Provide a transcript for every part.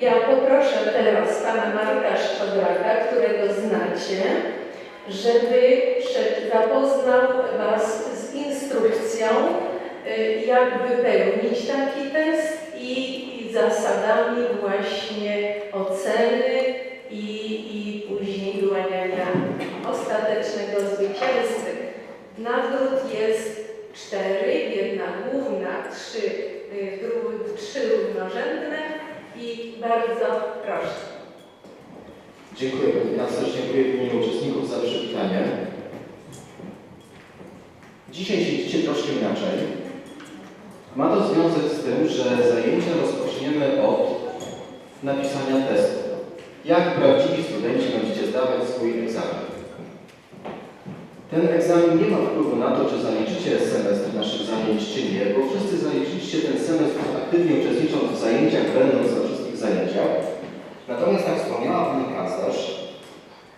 Ja poproszę teraz pana Marka Szczodraka, którego znacie, żeby zapoznał was z instrukcją, y, jak wypełnić taki test i zasadami właśnie oceny i, i później wyłaniania ostatecznego zwycięzcy. Nagród jest cztery, jedna główna, trzy, y, trzy równorzędne i bardzo proszę. Dziękuję Pani Kanclerz, dziękuję w imieniu uczestników za przywitanie. Dzisiaj siedzicie troszkę inaczej. Ma to związek z tym, że zajęcia rozpoczniemy od napisania testu. Jak prawdziwi studenci będziecie zdawać swój egzamin. Ten egzamin nie ma wpływu na to, czy zaliczycie semestr naszych zajęć, czy nie, bo wszyscy zaliczyliście ten semestr aktywnie uczestnicząc w zajęciach, będąc na wszystkich zajęciach. Natomiast, jak wspomniała Pani Kanclerz,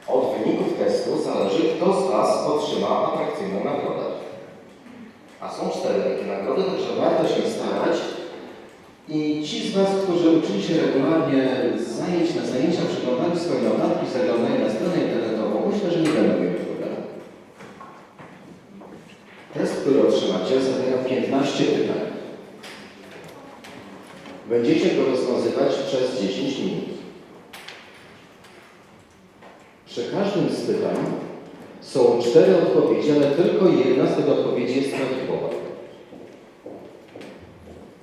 od wyników testu zależy, kto z Was otrzyma atrakcyjną nagrodę. A są cztery takie nagrody, także warto się starać. I ci z Was, którzy uczyli się regularnie zajęć na zajęcia, przeglądali swoje notatki, zaglądali na stronę internetową, myślę, że nie będą problemu. Test, który otrzymacie, zawiera 15 pytań. Będziecie go rozwiązywać przez 10 minut. Przy każdym z pytań są cztery odpowiedzi, ale tylko jedna z tych odpowiedzi jest prawidłowa.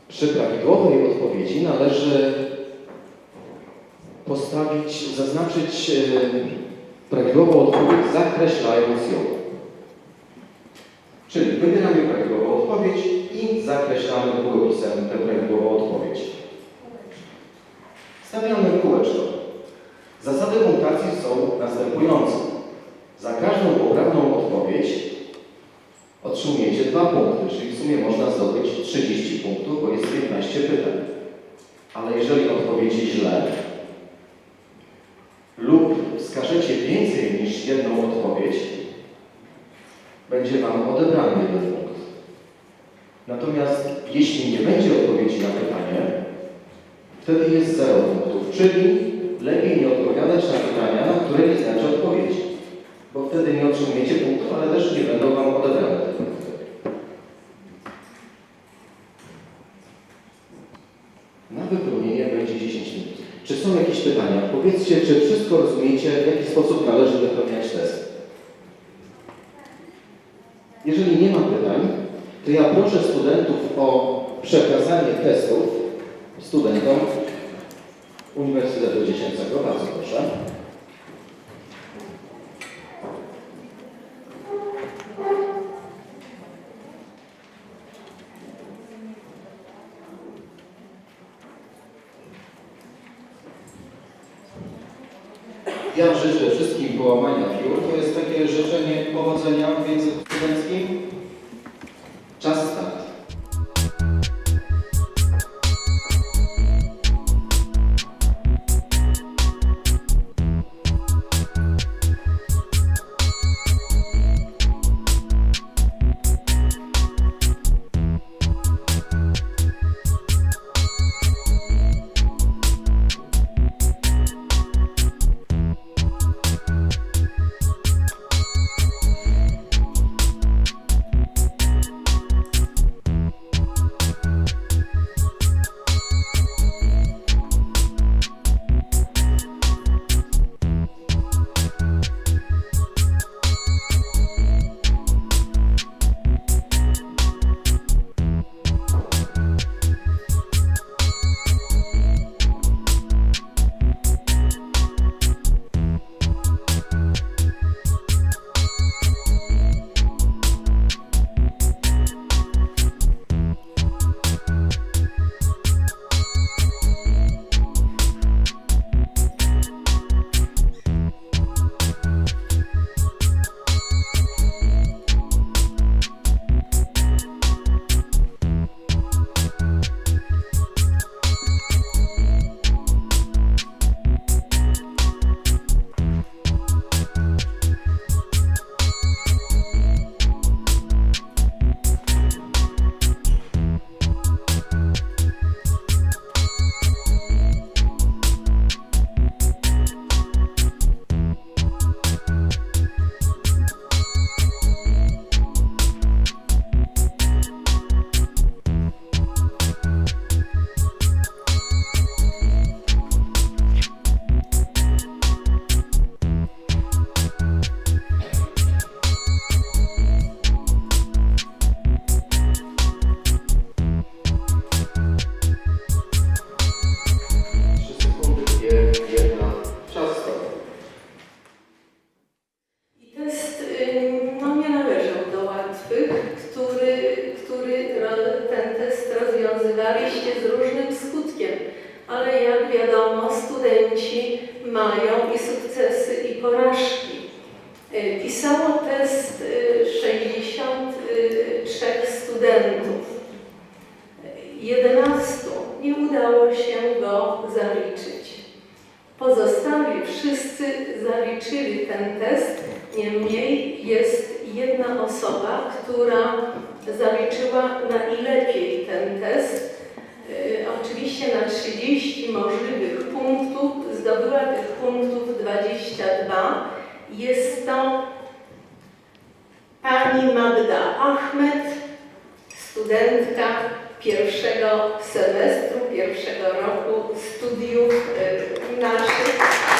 Przy prawidłowej odpowiedzi należy postawić, zaznaczyć prawidłową odpowiedź, zakreślając ją. Czyli wybieramy prawidłową odpowiedź i zakreślamy długopisem tę prawidłową odpowiedź. Stawiamy kółeczko. Zasady punktacji są następujące. Za każdą poprawną odpowiedź otrzymujecie dwa punkty, czyli w sumie można zdobyć 30 punktów, bo jest 15 pytań. Ale jeżeli odpowiecie źle lub wskażecie więcej niż jedną odpowiedź, będzie Wam odebrany jeden punkt. Natomiast jeśli nie będzie odpowiedzi na pytanie, wtedy jest 0 punktów, czyli lepiej nie odpowiadać na pytania, na które nie znacie odpowiedzi, bo wtedy nie otrzymujecie punktów, ale też nie będą Wam odebrane te punkty. Na wypełnienie będzie 10 minut. Czy są jakieś pytania? Powiedzcie, czy wszystko rozumiecie, w jaki sposób należy wypełniać test. Jeżeli nie ma pytań, to ja proszę studentów o przekazanie testów studentom Uniwersytetu Dziecięcego. Bardzo proszę. Ja życzę wszystkim połamania piór. To jest takie życzenie powodzenia w języku studenckim. Y, Pisało test y, 63 y, studentów. 11 nie udało się go zaliczyć. Pozostali wszyscy zaliczyli ten test, niemniej jest jedna osoba, która zaliczyła najlepiej ten test Jest to pani Magda Achmed, studentka pierwszego semestru, pierwszego roku studiów y, naszych.